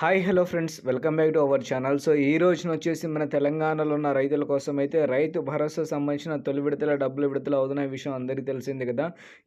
Hi hello friends. Welcome back to our channel. So ఈ రోజున వచ్చేసి మన తెలంగాణలో ఉన్న రైతుల కోసం అయితే రైతు భరోసా సంబంధించిన తొలి విడతల డబ్బులు విడతలు అవుతున్న విషయం అందరికీ తెలిసింది కదా.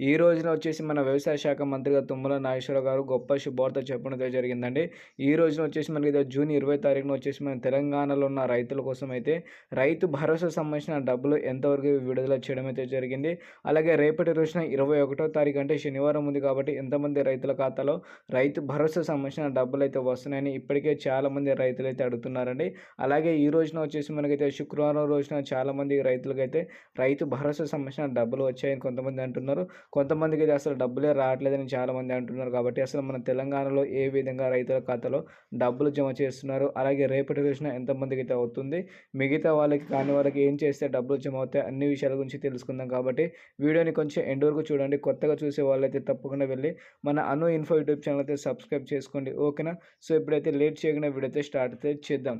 ఈ రోజున వచ్చేసి మన వ్యవసాయ శాఖ మంత్రిగా తుమ్మల నాగేశ్వర గారు గొప్ప శుభార్త చెప్పడం అయితే జరిగిందండి. ఈ రోజున వచ్చేసి మనకి జూన్ ఇరవై తారీఖున వచ్చేసి మన తెలంగాణలో ఉన్న రైతుల కోసం అయితే రైతు భరోసా సంబంధించిన డబ్బులు ఎంతవరకు విడుదల చేయడం అయితే జరిగింది. అలాగే రేపటి రోజున ఇరవై ఒకటో తారీఖు అంటే శనివారం ఉంది కాబట్టి ఎంతమంది రైతుల ఖాతాలో రైతు భరోసా సంబంధించిన డబ్బులు అయితే వస్తున్నాయి అని ఇప్పటికే చాలామంది రైతులు అయితే అడుగుతున్నారండి. అలాగే ఈ రోజున వచ్చేసి మనకైతే శుక్రవారం రోజున చాలామంది రైతులకైతే రైతు భరోసా సంబంధించిన డబ్బులు వచ్చాయని కొంతమంది అంటున్నారు. కొంతమందికి అయితే అసలు డబ్బులే రావట్లేదని చాలామంది అంటున్నారు. కాబట్టి అసలు మన తెలంగాణలో ఏ విధంగా రైతుల ఖాతాలో డబ్బులు జమ చేస్తున్నారు? అలాగే రేపటి రోజున ఎంతమందికి అయితే అవుతుంది? మిగతా వాళ్ళకి కాని వాళ్ళకి ఏం చేస్తే డబ్బులు జమ అవుతాయి? అన్ని విషయాల గురించి తెలుసుకుందాం కాబట్టి వీడియోని కొంచెం ఎండ్ వరకు చూడండి. కొత్తగా చూసే వాళ్ళైతే తప్పకుండా వెళ్ళి మన అను ఇన్ఫో యూట్యూబ్ ఛానల్ అయితే సబ్స్క్రైబ్ చేసుకోండి. ఓకేనా? సో ఇప్పుడు ఇప్పుడైతే లేట్ చేయకుండా వీడియో అయితే స్టార్ట్ అయితే చేద్దాం.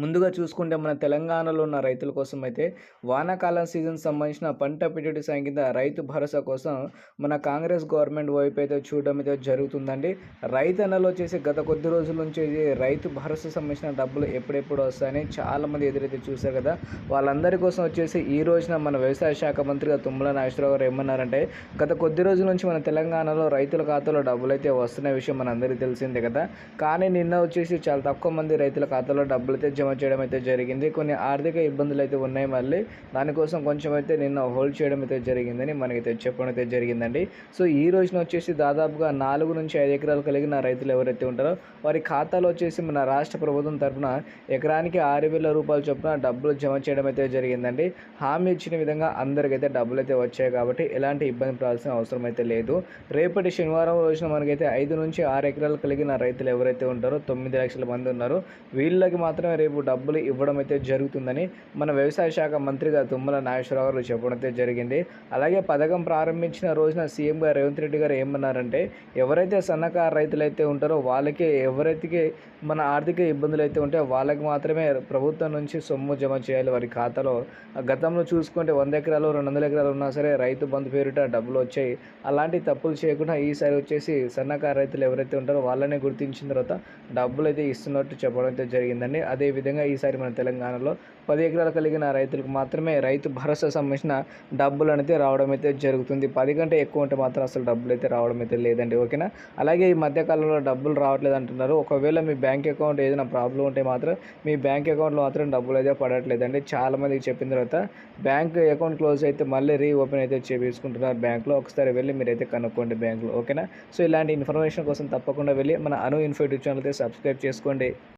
ముందుగా చూసుకుంటే మన తెలంగాణలో ఉన్న రైతుల కోసం అయితే వానాకాలం సీజన్ సంబంధించిన పంట పెట్టుబడి సాయం కింద రైతు భరోసా కోసం మన కాంగ్రెస్ గవర్నమెంట్ వైపు అయితే చూడడం అయితే జరుగుతుందండి. రైతన్నలు వచ్చేసి గత కొద్ది రోజుల నుంచి ఇది రైతు భరోసా సంబంధించిన డబ్బులు ఎప్పుడెప్పుడు వస్తాయని చాలామంది ఎదురైతే చూశారు కదా. వాళ్ళందరి కోసం వచ్చేసి ఈ రోజున మన వ్యవసాయ శాఖ మంత్రిగా తుమ్మల నాగేశ్వరరావు గారు ఏమన్నారంటే గత కొద్ది రోజుల నుంచి మన తెలంగాణలో రైతుల ఖాతాలో డబ్బులు అయితే వస్తున్న విషయం మనందరికీ తెలిసిందే కదా. కానీ నిన్న వచ్చేసి చాలా తక్కువ మంది రైతుల ఖాతాలో డబ్బులు అయితే జమ చేయడం అయితే జరిగింది. కొన్ని ఆర్థిక ఇబ్బందులు అయితే ఉన్నాయి మళ్ళీ. దానికోసం కొంచెం అయితే నిన్న హోల్డ్ చేయడం అయితే జరిగిందని మనకైతే చెప్పడం అయితే జరిగిందండి. సో ఈ రోజున వచ్చేసి దాదాపుగా నాలుగు నుంచి ఐదు ఎకరాలు కలిగిన రైతులు ఎవరైతే ఉంటారో వారి ఖాతాలో వచ్చేసి మన రాష్ట్ర ప్రభుత్వం తరఫున ఎకరానికి ఆరు వేల రూపాయలు చొప్పున డబ్బులు జమ చేయడం అయితే జరిగిందండి. హామీ ఇచ్చిన విధంగా అందరికైతే డబ్బులు అయితే వచ్చాయి కాబట్టి ఎలాంటి ఇబ్బంది పడాల్సిన అవసరం అయితే లేదు. రేపటి శనివారం రోజున మనకైతే ఐదు నుంచి ఆరు ఎకరాలు కలిగిన రైతులు ఎవరైతే ఉంటారో తొమ్మిది లక్షల మంది ఉన్నారు. వీళ్ళకి మాత్రమే రేపు డబ్బులు ఇవ్వడం అయితే జరుగుతుందని మన వ్యవసాయ శాఖ మంత్రిగా తుమ్మల నాగేశ్వరరావు గారు చెప్పడం అయితే జరిగింది. అలాగే పథకం ప్రారంభించిన రోజున సీఎం గారు రేవంత్ రెడ్డి గారు ఏమన్నారంటే ఎవరైతే సన్నకారు రైతులు అయితే ఉంటారో వాళ్ళకి ఎవరైతే మన ఆర్థిక ఇబ్బందులు అయితే ఉంటే వాళ్ళకి మాత్రమే ప్రభుత్వం నుంచి సొమ్ము జమ చేయాలి. వారి ఖాతాలో గతంలో చూసుకుంటే వంద ఎకరాలు రెండు వందల ఎకరాలు ఉన్నా సరే రైతు బంధు పేరిట డబ్బులు వచ్చాయి. అలాంటి తప్పులు చేయకుండా ఈసారి వచ్చేసి సన్నకారు రైతులు ఎవరైతే ఉంటారో వాళ్ళనే గుర్తించిన తర్వాత డబ్బులు అయితే ఇస్తున్నట్టు చెప్పడం అయితే జరిగిందండి. అదేవిధంగా ఈసారి మన తెలంగాణలో పది ఎకరాలు కలిగిన రైతులకు మాత్రమే రైతు భరోసా సంబంధించిన డబ్బులు అనేది రావడం అయితే జరుగుతుంది. పది కంటే ఎక్కువ ఉంటే మాత్రం అసలు డబ్బులు అయితే రావడం అయితే లేదండి. ఓకేనా? అలాగే ఈ మధ్యకాలంలో డబ్బులు రావట్లేదు అంటున్నారు. ఒకవేళ మీ బ్యాంక్ అకౌంట్ ఏదైనా ప్రాబ్లం ఉంటే మాత్రం మీ బ్యాంక్ అకౌంట్లో మాత్రం డబ్బులు అయితే పడట్లేదండి. చాలామందికి చెప్పిన తర్వాత బ్యాంక్ అకౌంట్ క్లోజ్ అయితే మళ్ళీ రీఓపెన్ అయితే చేపించుకుంటున్నారు బ్యాంక్లో. ఒకసారి వెళ్ళి మీరైతే కనుక్కోండి బ్యాంక్లో. ఓకేనా? సో ఇలాంటి ఇన్ఫర్మేషన్ కోసం తప్పకుండా వెళ్ళి మన అను ఇన్ఫో యూట్యూబ్ ఛానల్ అయితే సబ్స్క్రైబ్ చేసుకోండి.